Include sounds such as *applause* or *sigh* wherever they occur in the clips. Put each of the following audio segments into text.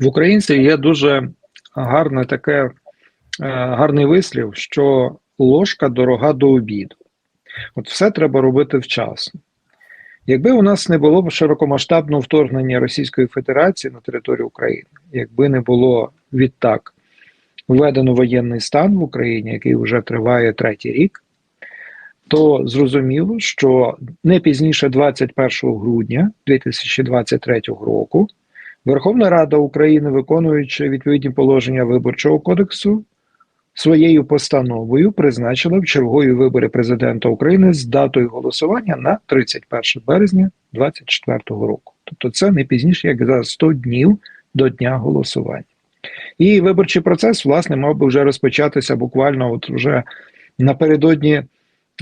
В українців є дуже гарне таке, е, гарний вислів, що ложка дорога до обіду. От все треба робити вчасно. Якби у нас не було широкомасштабного вторгнення Російської Федерації на територію України, якби не було відтак введено воєнний стан в Україні, який вже триває третій рік, то зрозуміло, що не пізніше 21 грудня 2023 року Верховна Рада України, виконуючи відповідні положення Виборчого кодексу, своєю постановою призначила в чергові вибори президента України з датою голосування на 31 березня 2024 року. Тобто, це не пізніше як за 100 днів до дня голосування. І виборчий процес, власне, мав би вже розпочатися буквально от вже напередодні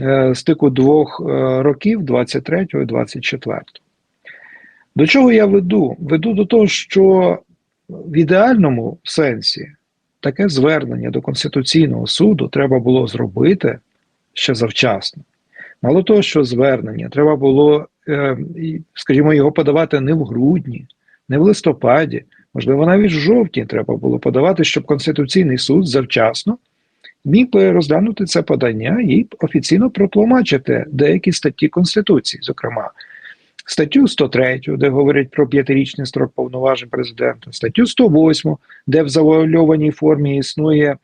е, стику двох е, років, 23 і 24. До чого я веду? Веду до того, що в ідеальному сенсі таке звернення до Конституційного суду треба було зробити ще завчасно. Мало того, що звернення треба було, е, скажімо, його подавати не в грудні, не в листопаді, можливо, навіть в жовтні треба було подавати, щоб Конституційний суд завчасно міг би розглянути це подання і офіційно протлумачити деякі статті Конституції, зокрема статтю 103, де говорять про п'ятирічний строк повноважень президента, статтю 108, де в завуальованій формі існує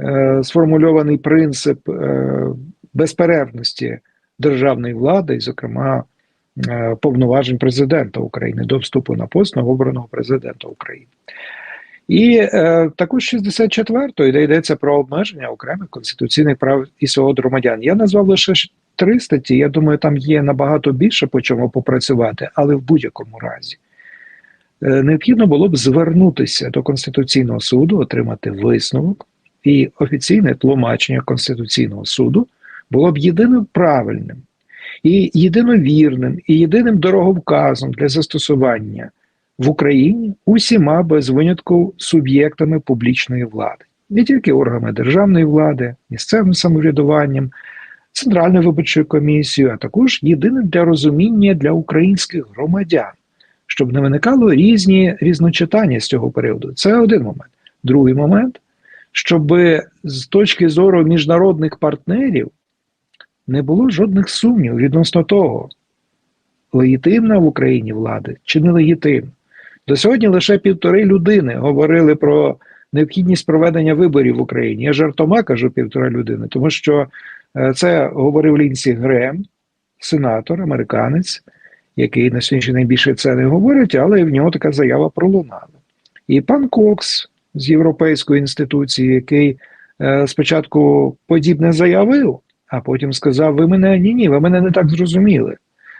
е, сформульований принцип е, безперервності державної влади, і, зокрема, е, повноважень президента України до вступу на пост новообраного президента України. І е, також 64-ї, де йдеться про обмеження окремих конституційних прав і свобод громадян. Я назвав лише три статті. Я думаю, там є набагато більше по чому попрацювати, але в будь-якому разі е, необхідно було б звернутися до Конституційного суду, отримати висновок і офіційне тлумачення Конституційного суду було б єдиним правильним і єдиновірним, і єдиним дороговказом для застосування в Україні усіма без винятку суб'єктами публічної влади, не тільки органами державної влади, місцевим самоврядуванням, Центральною виборчою комісією, а також єдиним для розуміння для українських громадян, щоб не виникало різні різночитання з цього періоду. Це один момент. Другий момент, щоб з точки зору міжнародних партнерів не було жодних сумнівів відносно того, легітимна в Україні влада чи не легітимна. До сьогодні лише півтори людини говорили про необхідність проведення виборів в Україні. Я жартома кажу півтора людини, тому що це говорив Лінсі Грем, сенатор, американець, який на сьогоднішній найбільше це не говорить, але в нього така заява пролунала. І пан Кокс з Європейської інституції, який е, спочатку подібне заявив, а потім сказав: Ви мене ні, ні, ви мене не так зрозуміли.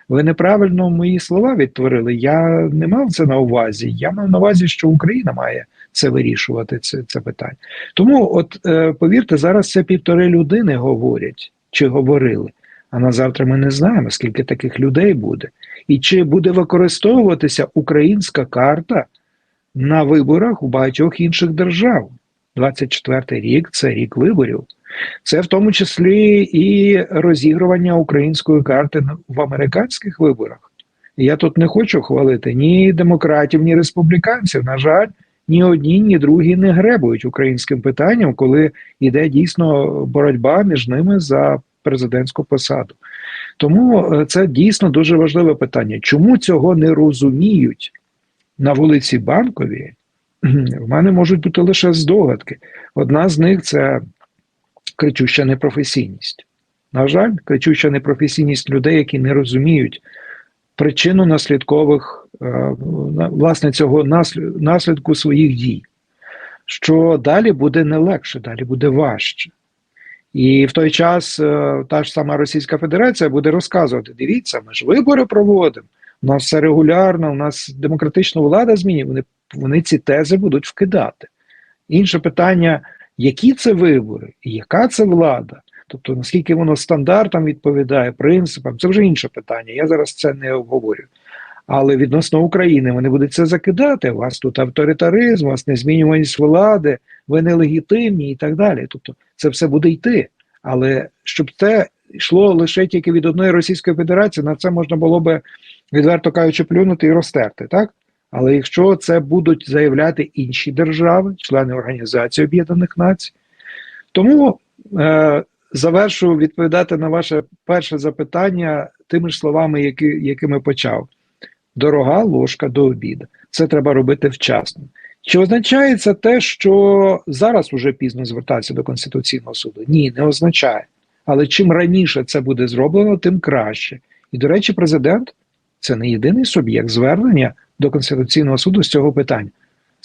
Ви неправильно мої слова відтворили. Я не мав це на увазі. Я мав на увазі, що Україна має це вирішувати, це це питання. Тому, от е, повірте, зараз це півтори людини говорять чи говорили. А на завтра ми не знаємо, скільки таких людей буде, і чи буде використовуватися українська карта на виборах у багатьох інших держав. 24 рік це рік виборів. Це в тому числі і розігрування української карти в американських виборах. Я тут не хочу хвалити ні демократів, ні республіканців. На жаль, ні одні, ні другі не гребують українським питанням, коли йде дійсно боротьба між ними за президентську посаду. Тому е, це дійсно дуже важливе питання. Чому цього не розуміють на вулиці Банкові? *clears throat* В мене можуть бути лише здогадки. Одна з них це кричуща непрофесійність. На жаль, кричуща непрофесійність людей, які не розуміють причину наслідкових, е, власне, цього наслідку своїх дій, що далі буде не легше, далі буде важче. І в той час е, та ж сама Російська Федерація буде розказувати: дивіться, ми ж вибори проводимо, у нас все регулярно, у нас демократична влада змінює, вони, вони ці тези будуть вкидати. Інше питання які це вибори, і яка це влада, тобто наскільки воно стандартам відповідає, принципам, це вже інше питання. Я зараз це не обговорюю. Але відносно України вони будуть це закидати. У вас тут авторитаризм, у вас незмінюваність влади, ви нелегітимні і так далі. Тобто це все буде йти. Але щоб це йшло лише тільки від одної Російської Федерації, на це можна було би, відверто кажучи, плюнути і розтерти. так? Але якщо це будуть заявляти інші держави, члени Організації Об'єднаних Націй, тому е, завершу відповідати на ваше перше запитання тими ж словами, які, якими почав: дорога ложка до обіду. Це треба робити вчасно. Чи означає це те, що зараз уже пізно звертатися до Конституційного суду? Ні, не означає. Але чим раніше це буде зроблено, тим краще. І, до речі, президент це не єдиний суб'єкт звернення до Конституційного суду з цього питання.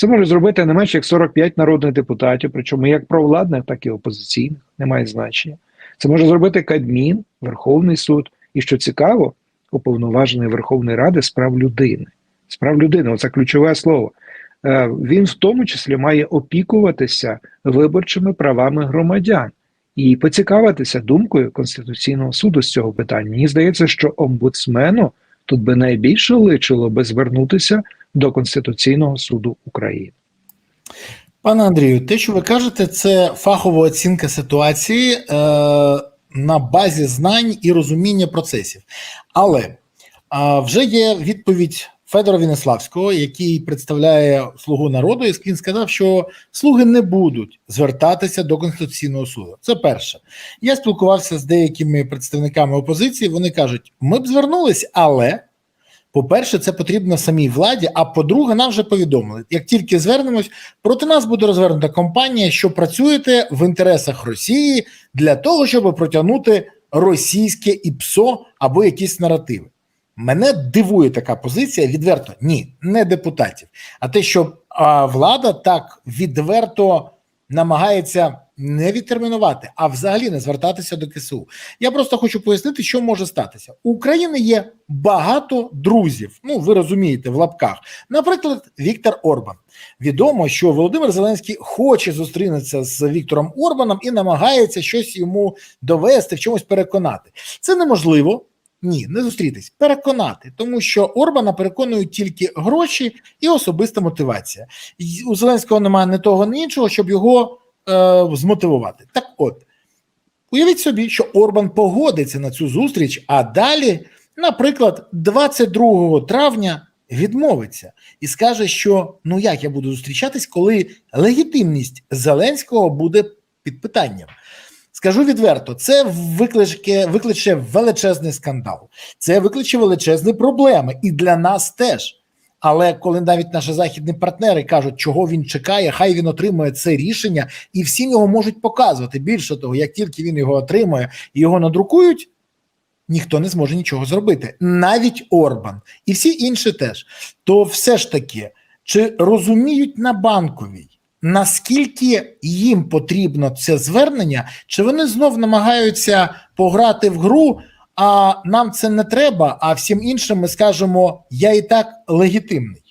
Це може зробити не менше як 45 народних депутатів, причому як провладних, так і опозиційних, немає значення. Це може зробити Кабмін, Верховний суд. І що цікаво, уповноважений Верховної Ради з прав людини. З прав людини, оце ключове слово. Е, Він в тому числі має опікуватися виборчими правами громадян і поцікавитися думкою Конституційного суду з цього питання. Мені здається, що омбудсмену тут би найбільше личило би звернутися до Конституційного суду України. Пане Андрію, те, що ви кажете, це фахова оцінка ситуації е, на базі знань і розуміння процесів. Але е, вже є відповідь Федора Вінеславського, який представляє слугу народу, і він сказав, що слуги не будуть звертатися до Конституційного суду. Це перше. Я спілкувався з деякими представниками опозиції. Вони кажуть, ми б звернулись, але. По-перше, це потрібно самій владі. А по-друге, нам вже повідомили: як тільки звернемось, проти нас буде розвернута компанія, що працюєте в інтересах Росії для того, щоб протягнути російське ІПСО або якісь наративи. Мене дивує така позиція. Відверто ні, не депутатів. А те, що а, влада так відверто намагається не відтермінувати, а взагалі не звертатися до КСУ. Я просто хочу пояснити, що може статися. У України є багато друзів. Ну ви розумієте, в лапках. Наприклад, Віктор Орбан. Відомо, що Володимир Зеленський хоче зустрінутися з Віктором Орбаном і намагається щось йому довести, в чомусь переконати. Це неможливо. Ні, не зустрітись, переконати, тому що Орбана переконують тільки гроші і особиста мотивація. У Зеленського немає ні того, ні іншого, щоб його е, змотивувати. Так от, уявіть собі, що Орбан погодиться на цю зустріч, а далі, наприклад, 22 травня відмовиться і скаже, що ну як я буду зустрічатись, коли легітимність Зеленського буде під питанням. Скажу відверто, це викличе, викличе величезний скандал, це викличе величезні проблеми і для нас теж. Але коли навіть наші західні партнери кажуть, чого він чекає, хай він отримує це рішення, і всім його можуть показувати. Більше того, як тільки він його отримує і його надрукують, ніхто не зможе нічого зробити, навіть Орбан і всі інші теж. То все ж таки, чи розуміють на банковій? Наскільки їм потрібно це звернення, чи вони знов намагаються пограти в гру, а нам це не треба, а всім іншим ми скажемо, я і так легітимний?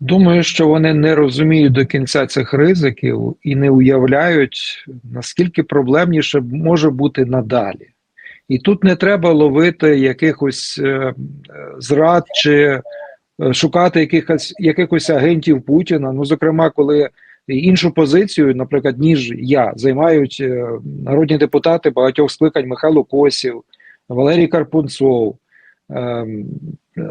Думаю, що вони не розуміють до кінця цих ризиків і не уявляють, наскільки проблемніше може бути надалі. І тут не треба ловити якихось е, зрад чи шукати якихось якихось агентів Путіна. Ну, зокрема, коли іншу позицію, наприклад, ніж я, займають е, народні депутати багатьох скликань Михайло Косів, Валерій Карпунцов, е,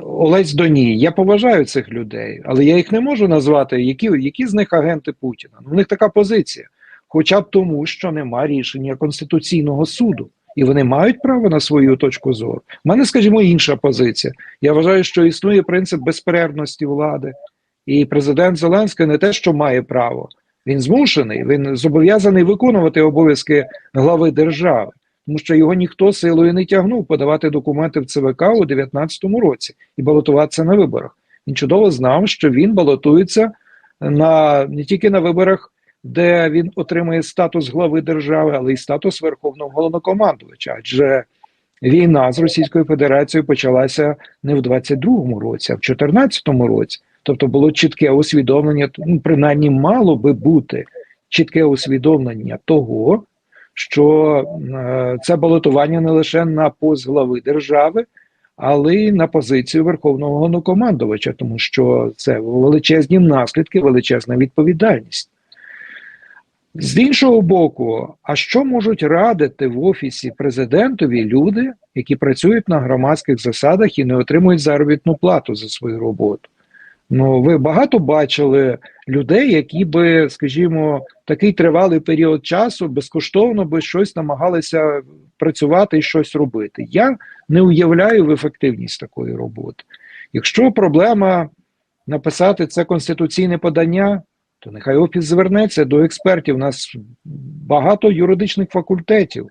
Олесь Доній. Я поважаю цих людей, але я їх не можу назвати, які які з них агенти Путіна. Ну, в них така позиція, хоча б тому, що нема рішення Конституційного суду. І вони мають право на свою точку зору. У мене, скажімо, інша позиція. Я вважаю, що існує принцип безперервності влади, і президент Зеленський не те, що має право, він змушений, він зобов'язаний виконувати обов'язки глави держави, тому що його ніхто силою не тягнув подавати документи в ЦВК у 2019 році і балотуватися на виборах. Він чудово знав, що він балотується на не тільки на виборах де він отримує статус глави держави, але й статус верховного головнокомандувача. Адже війна з Російською Федерацією почалася не в 22-му році, а в 14-му році. Тобто було чітке усвідомлення, ну принаймні мало би бути чітке усвідомлення того, що е, це балотування не лише на пост глави держави, але й на позицію верховного головнокомандувача, тому що це величезні наслідки, величезна відповідальність. З іншого боку, а що можуть радити в офісі президентові люди, які працюють на громадських засадах і не отримують заробітну плату за свою роботу? Ну, ви багато бачили людей, які би, скажімо, такий тривалий період часу безкоштовно би щось намагалися працювати і щось робити. Я не уявляю в ефективність такої роботи. Якщо проблема написати це конституційне подання, то нехай офіс звернеться до експертів. У нас багато юридичних факультетів,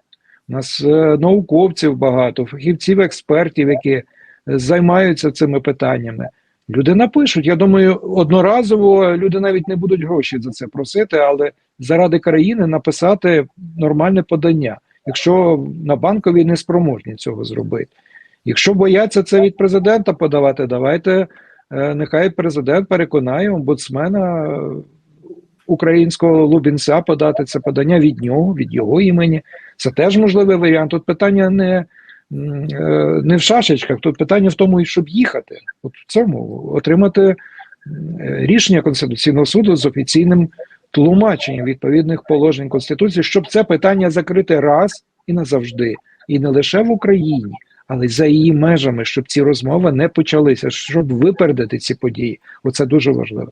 у нас е, науковців багато, фахівців, експертів, які е, займаються цими питаннями. Люди напишуть. Я думаю, одноразово люди навіть не будуть гроші за це просити, але заради країни написати нормальне подання, якщо на банковій не спроможні цього зробити. Якщо бояться це від президента подавати, давайте е, нехай президент переконає омбудсмена українського Лубінця подати це подання від нього, від його імені. Це теж можливий варіант. Тут питання не, е, не в шашечках, тут питання в тому, щоб їхати. От в цьому отримати рішення Конституційного суду з офіційним тлумаченням відповідних положень Конституції, щоб це питання закрити раз і назавжди, і не лише в Україні, але й за її межами, щоб ці розмови не почалися, щоб випередити ці події. Оце дуже важливо.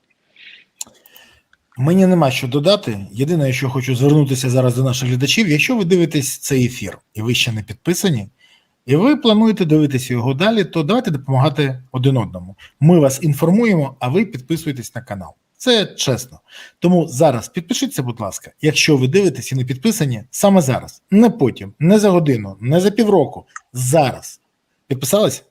Мені нема що додати. Єдине, що хочу звернутися зараз до наших глядачів. Якщо ви дивитесь цей ефір і ви ще не підписані, і ви плануєте дивитися його далі, то давайте допомагати один одному. Ми вас інформуємо, а ви підписуєтесь на канал. Це чесно. Тому зараз підпишіться, будь ласка, якщо ви дивитесь і не підписані, саме зараз, не потім, не за годину, не за півроку. Зараз. Підписались?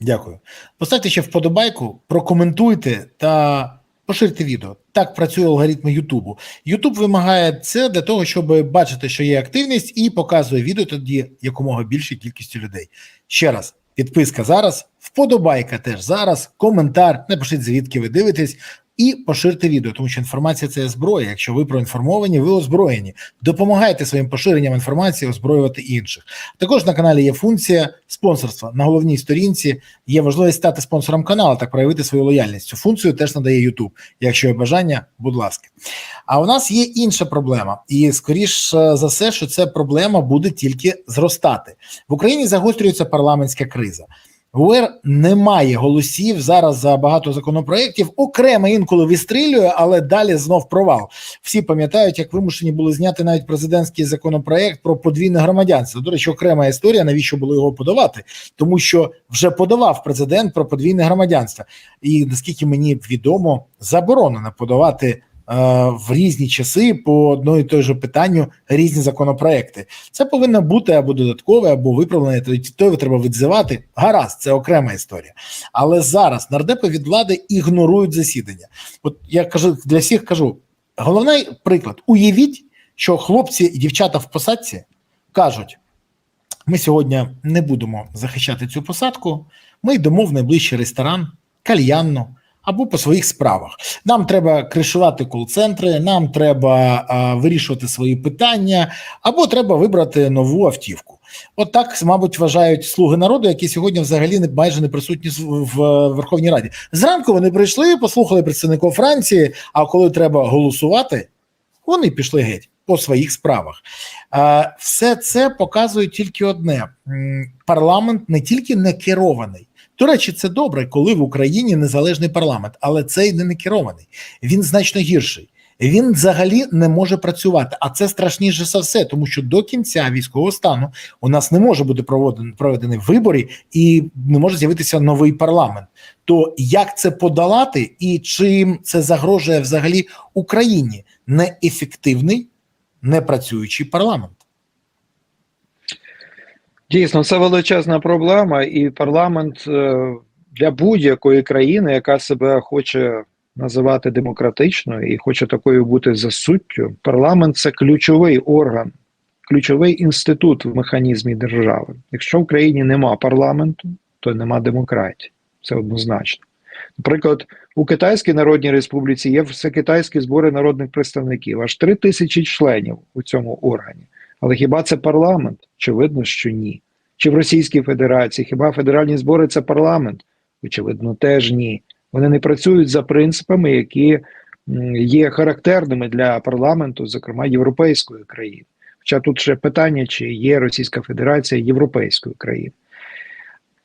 Дякую. Поставте ще вподобайку, прокоментуйте та поширте відео. Так працює алгоритми Ютубу. Ютуб вимагає це для того, щоб бачити, що є активність, і показує відео тоді якомога більшій кількості людей. Ще раз, підписка зараз, вподобайка теж зараз, коментар, напишіть звідки ви дивитесь. І поширте відео, тому що інформація це зброя. Якщо ви проінформовані, ви озброєні. Допомагайте своїм поширенням інформації озброювати інших. Також на каналі є функція спонсорства. На головній сторінці є можливість стати спонсором каналу, так проявити свою лояльність. Цю функцію теж надає YouTube. Якщо є бажання, будь ласка. А у нас є інша проблема, і скоріш е, за все, що ця проблема буде тільки зростати в Україні. Загострюється парламентська криза. УР немає голосів зараз за багато законопроєктів. Окремо інколи вистрілює, але далі знов провал. Всі пам'ятають, як вимушені були зняти навіть президентський законопроєкт про подвійне громадянство. До речі, окрема історія, навіщо було його подавати, тому що вже подавав президент про подвійне громадянство, і наскільки мені відомо, заборонено подавати. Е, В різні часи по одному і той же питанню різні законопроекти. Це повинно бути або додаткове, або виправлене. Тоді то треба відзивати. Гаразд, це окрема історія. Але зараз нардепи від влади ігнорують засідання. От я кажу для всіх кажу: головний приклад: уявіть, що хлопці і дівчата в посадці кажуть: ми сьогодні не будемо захищати цю посадку. Ми йдемо в найближчий ресторан, кальянну або по своїх справах. Нам треба кришувати кол-центри, нам треба а, вирішувати свої питання, або треба вибрати нову автівку. От так, мабуть, вважають слуги народу, які сьогодні взагалі не майже не присутні в Верховній Раді. Зранку вони прийшли, послухали представників Франції. А коли треба голосувати, вони пішли геть по своїх справах. Все це показує тільки одне: парламент не тільки не керований. До речі, це добре, коли в Україні незалежний парламент, але цей не не керований. Він значно гірший. Він взагалі не може працювати, а це страшніше за все, тому що до кінця військового стану у нас не може бути проведені, проведені вибори і не може з'явитися новий парламент. То як це подолати, і чим це загрожує взагалі Україні неефективний, непрацюючий парламент? Дійсно, це величезна проблема, і парламент е, для будь-якої країни, яка себе хоче називати демократичною і хоче такою бути за суттю, парламент це ключовий орган, ключовий інститут в механізмі держави. Якщо в країні нема парламенту, то нема демократії. Це однозначно. Наприклад, у Китайській Народній Республіці є всекитайські збори народних представників, аж три тисячі членів у цьому органі. Але хіба це парламент? Очевидно, що ні. Чи в Російській Федерації, хіба федеральні збори це парламент? Очевидно, теж ні. Вони не працюють за принципами, які є характерними для парламенту, зокрема європейської країни. Хоча тут ще питання, чи є Російська Федерація європейською країною.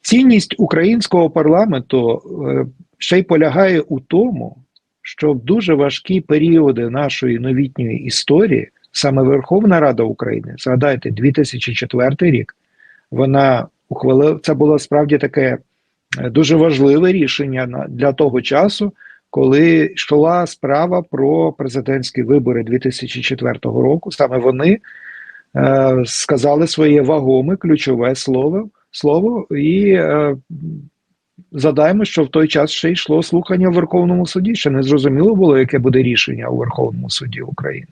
Цінність українського парламенту е, ще й полягає у тому, що в дуже важкі періоди нашої новітньої історії саме Верховна Рада України, згадайте, 2004 рік, вона ухвалила це було справді таке е, дуже важливе рішення для того часу, коли йшла справа про президентські вибори 2004 року. Саме вони е, сказали своє вагоме ключове слово, слово і е, задаємо, що в той час ще йшло слухання в Верховному суді. Ще не зрозуміло було, яке буде рішення у Верховному суді України.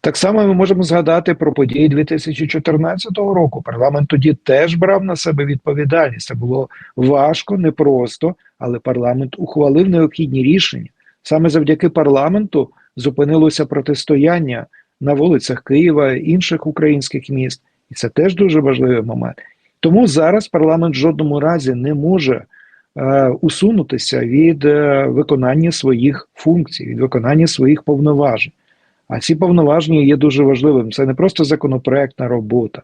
Так само ми можемо згадати про події 2014 року. Парламент тоді теж брав на себе відповідальність. Це було важко, непросто, але парламент ухвалив необхідні рішення. Саме завдяки парламенту зупинилося протистояння на вулицях Києва і інших українських міст, і це теж дуже важливий момент. Тому зараз парламент в жодному разі не може е, усунутися від е, виконання своїх функцій, від виконання своїх повноважень. А ці повноваження є дуже важливим. Це не просто законопроектна робота,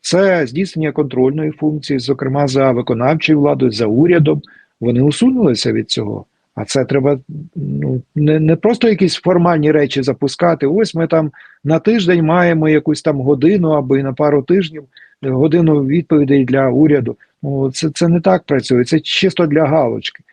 це здійснення контрольної функції, зокрема за виконавчою владою, за урядом. Вони усунулися від цього. А це треба ну, не, не просто якісь формальні речі запускати. Ось ми там на тиждень маємо якусь там годину або і на пару тижнів е, годину відповідей для уряду. Ну, це, це не так працює, це чисто для галочки.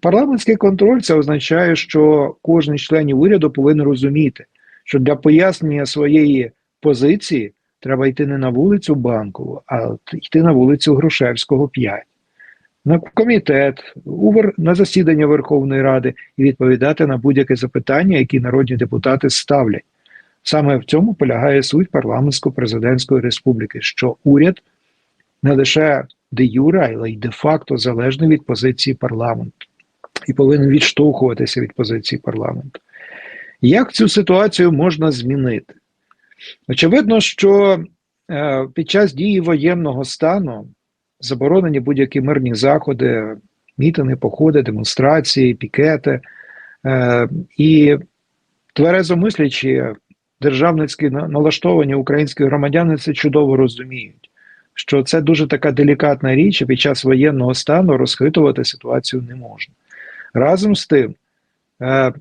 Парламентський контроль це означає, що кожен з членів уряду повинен розуміти, що для пояснення своєї позиції треба йти не на вулицю Банкову, а йти на вулицю Грушевського 5, на комітет, на засідання Верховної Ради і відповідати на будь-яке запитання, які народні депутати ставлять. Саме в цьому полягає суть парламентсько-президентської республіки, що уряд не лише де юре, але й де-факто залежний від позиції парламенту і повинен відштовхуватися від позиції парламенту. Як цю ситуацію можна змінити? Очевидно, що е, під час дії воєнного стану заборонені будь-які мирні заходи, мітинги, походи, демонстрації, пікети. Е, і тверезо мислячі, державницькі налаштовані українські громадяни це чудово розуміють, що це дуже така делікатна річ, і під час воєнного стану розхитувати ситуацію не можна. Разом з тим, е,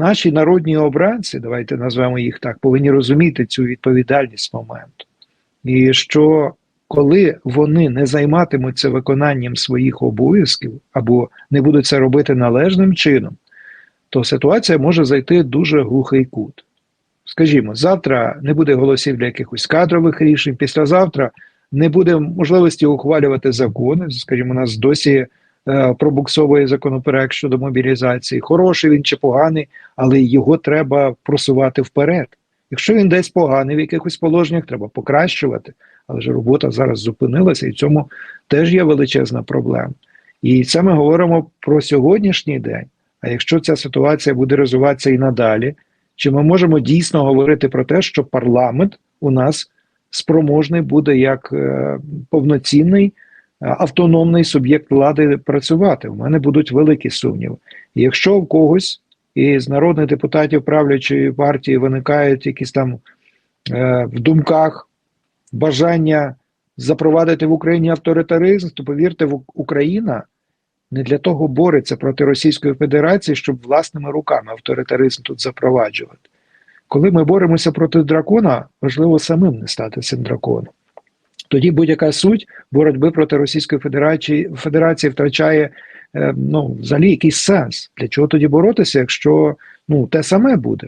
наші народні обранці, давайте назвемо їх так, повинні розуміти цю відповідальність моменту. І що коли вони не займатимуться виконанням своїх обов'язків або не будуть це робити належним чином, то ситуація може зайти дуже глухий кут. Скажімо, завтра не буде голосів для якихось кадрових рішень, післязавтра не буде можливості ухвалювати закони. Скажімо, у нас досі пробуксовує законопроект щодо мобілізації. Хороший він чи поганий, але його треба просувати вперед. Якщо він десь поганий в якихось положеннях, треба покращувати. Але ж робота зараз зупинилася, і в цьому теж є величезна проблема. І це ми говоримо про сьогоднішній день. А якщо ця ситуація буде розвиватися і надалі, чи ми можемо дійсно говорити про те, що парламент у нас спроможний буде як е, повноцінний е, автономний суб'єкт влади працювати? У мене будуть великі сумніви. Якщо в когось із народних депутатів правлячої партії виникають якісь там е, в думках бажання запровадити в Україні авторитаризм, то повірте, Україна не для того бореться проти Російської Федерації, щоб власними руками авторитаризм тут запроваджувати. Коли ми боремося проти дракона, важливо самим не стати цим драконом. Тоді будь-яка суть боротьби проти Російської Федерації Федерації втрачає е, ну, взагалі якийсь сенс. Для чого тоді боротися, якщо ну, те саме буде?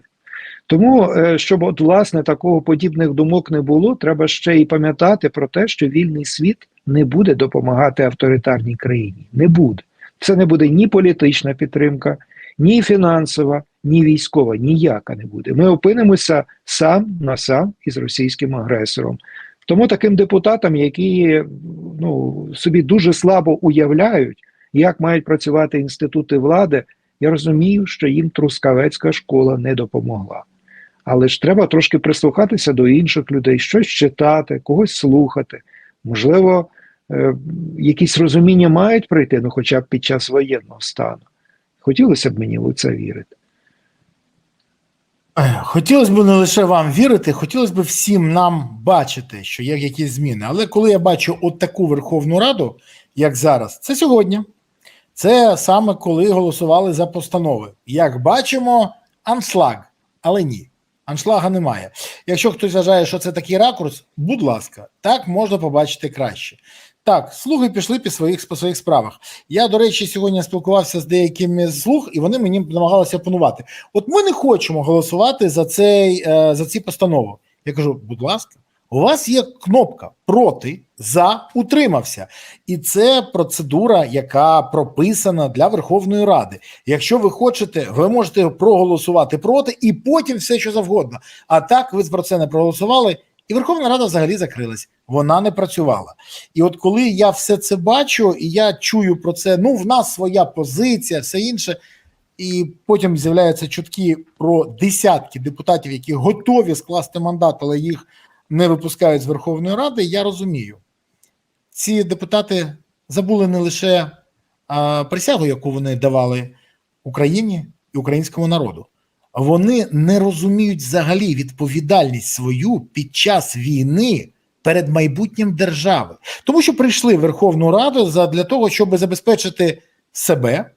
Тому, е, щоб от власне такого подібних думок не було, треба ще й пам'ятати про те, що вільний світ не буде допомагати авторитарній країні. Не буде. Це не буде ні політична підтримка, ні фінансова, ні військова, ніяка не буде. Ми опинимося сам на сам із російським агресором. Тому таким депутатам, які ну, собі дуже слабо уявляють, як мають працювати інститути влади, я розумію, що їм Трускавецька школа не допомогла. Але ж треба трошки прислухатися до інших людей, щось читати, когось слухати. Можливо, е, якісь розуміння мають прийти, ну хоча б під час воєнного стану. Хотілося б мені в це вірити. Хотілося б не лише вам вірити, хотілося б всім нам бачити, що є якісь зміни. Але коли я бачу от таку Верховну Раду, як зараз, це сьогодні. Це саме коли голосували за постанови. Як бачимо, аншлаг, але ні. Аншлага немає. Якщо хтось вважає, що це такий ракурс, будь ласка, так можна побачити краще. Так, слуги пішли по своїх по своїх справах. Я, до речі, сьогодні спілкувався з деякими з слуг, і вони мені намагалися опонувати. От ми не хочемо голосувати за цей е, за ці постанови. Я кажу, будь ласка, у вас є кнопка проти, за, утримався, і це процедура, яка прописана для Верховної Ради. Якщо ви хочете, ви можете проголосувати проти, і потім все, що завгодно. А так ви про це не проголосували, і Верховна Рада взагалі закрилась. Вона не працювала. І от коли я все це бачу, і я чую про це, ну в нас своя позиція, все інше. І потім з'являються чутки про десятки депутатів, які готові скласти мандат, але їх не випускають з Верховної Ради. Я розумію, ці депутати забули не лише а, присягу, яку вони давали Україні і українському народу. Вони не розуміють взагалі відповідальність свою під час війни перед майбутнім держави, тому що прийшли в Верховну Раду за для того, щоб забезпечити себе.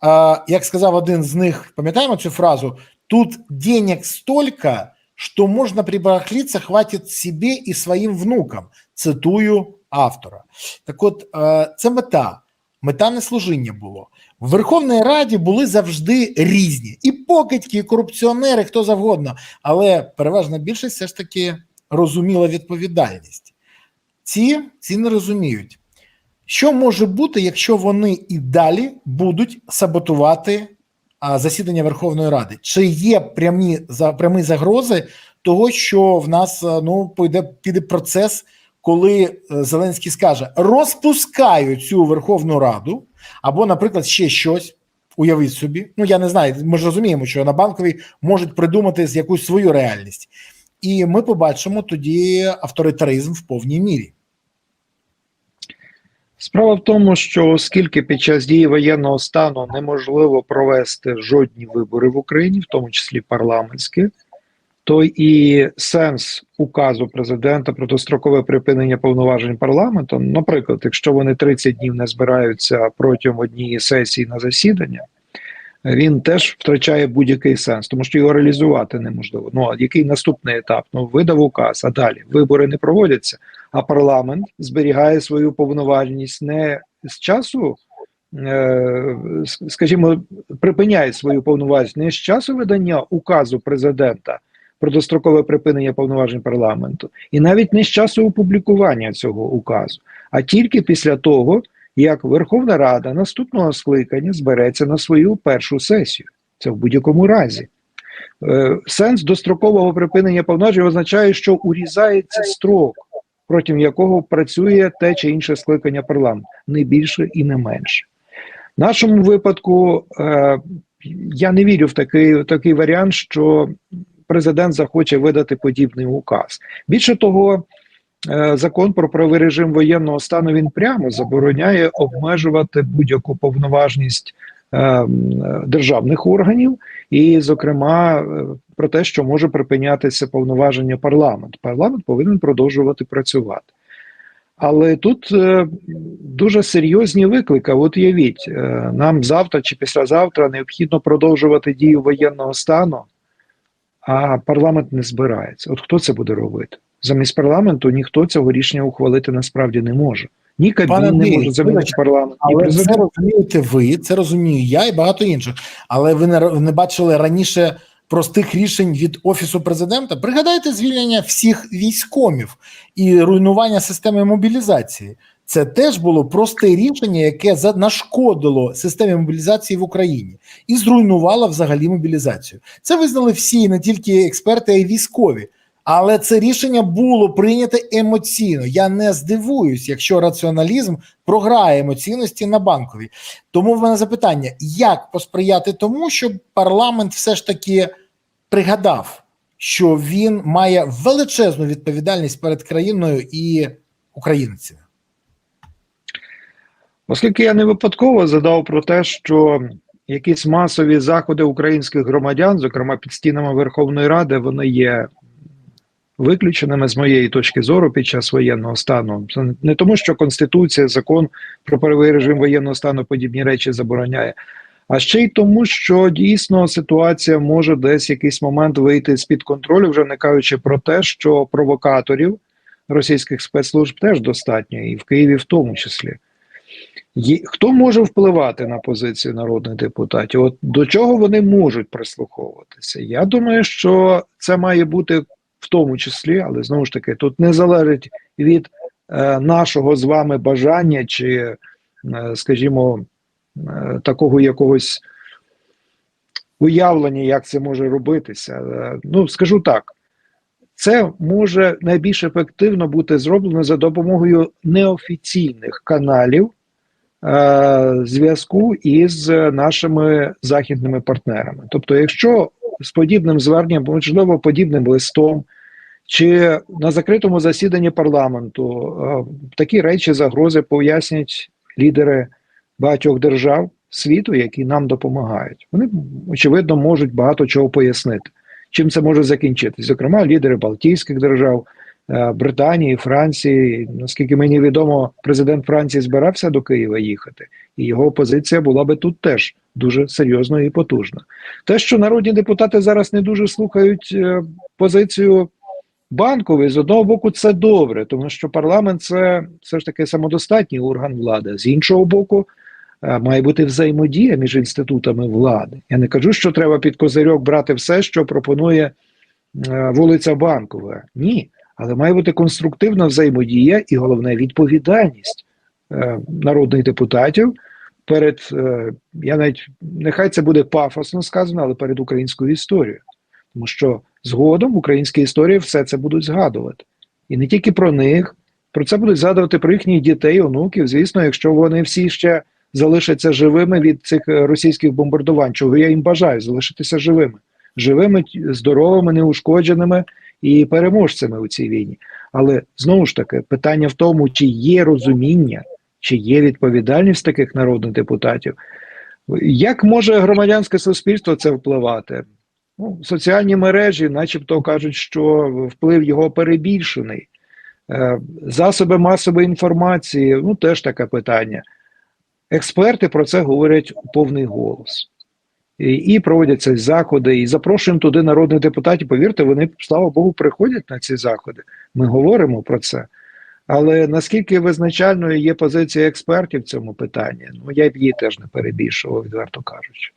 А, як сказав один з них, пам'ятаємо цю фразу: тут денег столько, що можна прибарахлитися, хватить собі і своїм внукам. Цитую автора. Так, от це мета. Мета не служіння було. В Верховній Раді були завжди різні і покидьки, і корупціонери, хто завгодно. Але переважна більшість все ж таки розуміла відповідальність. Ці, ці не розуміють. Що може бути, якщо вони і далі будуть саботувати а, засідання Верховної Ради? Чи є прямі за прямі загрози того, що в нас ну пойде піде процес, коли е, Зеленський скаже: розпускаю цю Верховну Раду, або, наприклад, ще щось. Уявіть собі, ну я не знаю. Ми ж розуміємо, що на банковій можуть придумати якусь свою реальність, і ми побачимо тоді авторитаризм в повній мірі. Справа в тому, що оскільки під час дії воєнного стану неможливо провести жодні вибори в Україні, в тому числі парламентські, то і сенс указу президента про дострокове припинення повноважень парламенту, наприклад, якщо вони 30 днів не збираються протягом однієї сесії на засідання, він теж втрачає будь-який сенс, тому що його реалізувати неможливо. Ну а який наступний етап? Ну видав указ, а далі вибори не проводяться. А парламент зберігає свою повноважність не з часу, е, скажімо, припиняє свою повноважність не з часу видання указу президента про дострокове припинення повноважень парламенту, і навіть не з часу опублікування цього указу, а тільки після того, як Верховна Рада наступного скликання збереться на свою першу сесію. Це в будь-якому разі. Е, Сенс дострокового припинення повноважень означає, що урізається строк, протягом якого працює те чи інше скликання парламенту, не більше і не менше. В нашому випадку е, я не вірю в такий, в такий варіант, що президент захоче видати подібний указ. Більше того, е, закон про правовий режим воєнного стану він прямо забороняє обмежувати будь-яку повноважність е, державних органів, і, зокрема, е, про те, що може припинятися повноваження парламенту. Парламент повинен продовжувати працювати. Але тут е, дуже серйозні виклики. От уявіть, е, нам завтра чи післязавтра необхідно продовжувати дію воєнного стану, а парламент не збирається. От хто це буде робити? Замість парламенту ніхто цього рішення ухвалити насправді не може. Ні Кабмін не може замінити парламент, Але це розумієте ви, це розумію я і багато інших. Але ви не, не бачили раніше простих рішень від офісу президента. Пригадайте звільнення всіх військомів і руйнування системи мобілізації. Це теж було просте рішення, яке нашкодило системі мобілізації в Україні і зруйнувало взагалі мобілізацію. Це визнали всі, не тільки експерти, а й військові. Але це рішення було прийнято емоційно. Я не здивуюсь, якщо раціоналізм програє емоційності на банковій. Тому в мене запитання: як посприяти тому, щоб парламент все ж таки пригадав, що він має величезну відповідальність перед країною і українцями? Оскільки я не випадково задав про те, що якісь масові заходи українських громадян, зокрема під стінами Верховної Ради, вони є виключеними з моєї точки зору під час воєнного стану. Це не тому, що Конституція, закон про правовий режим воєнного стану подібні речі забороняє, а ще й тому, що дійсно ситуація може десь в якийсь момент вийти з-під контролю, вже не кажучи про те, що провокаторів російських спецслужб теж достатньо, і в Києві в тому числі. Хто може впливати на позицію народних депутатів? От до чого вони можуть прислуховуватися? Я думаю, що це має бути в тому числі, але знову ж таки, тут не залежить від е, нашого з вами бажання чи, е, скажімо, е, такого якогось уявлення, як це може робитися. Е, ну, скажу так. Це може найбільш ефективно бути зроблено за допомогою неофіційних каналів зв'язку із нашими західними партнерами. Тобто, якщо з подібним зверненням, можливо, подібним листом, чи на закритому засіданні парламенту е, такі речі загрози пояснять лідери багатьох держав світу, які нам допомагають. Вони очевидно можуть багато чого пояснити. Чим це може закінчитися? Зокрема, лідери Балтійських держав, е, Британії, Франції. Наскільки мені відомо, президент Франції збирався до Києва їхати, і його позиція була би тут теж дуже серйозною і потужна. Те, що народні депутати зараз не дуже слухають е, позицію банкової, з одного боку, це добре, тому що парламент це все ж таки самодостатній орган влади. З іншого боку, е, має бути взаємодія між інститутами влади. Я не кажу, що треба під козирьок брати все, що пропонує е, вулиця Банкова. Ні. Але має бути конструктивна взаємодія і головне відповідальність е, народних депутатів перед е, я навіть нехай це буде пафосно сказано, але перед українською історією. Тому що згодом в українській історії все це будуть згадувати. І не тільки про них, про це будуть згадувати про їхніх дітей, онуків. Звісно, якщо вони всі ще залишаться живими від цих е, російських бомбардувань, чого я їм бажаю, залишитися живими, живими, здоровими, неушкодженими і переможцями у цій війні. Але знову ж таки, питання в тому, чи є розуміння, чи є відповідальність таких народних депутатів. Як може громадянське суспільство це впливати? Ну, соціальні мережі, начебто, кажуть, що вплив його перебільшений. Е, Засоби масової інформації ну теж таке питання. Експерти про це говорять у повний голос. І, проводяться заходи, і запрошуємо туди народних депутатів. Повірте, вони, слава Богу, приходять на ці заходи. Ми говоримо про це. Але наскільки визначальною є позиція експертів в цьому питанні, ну я б її теж не перебільшував, відверто кажучи.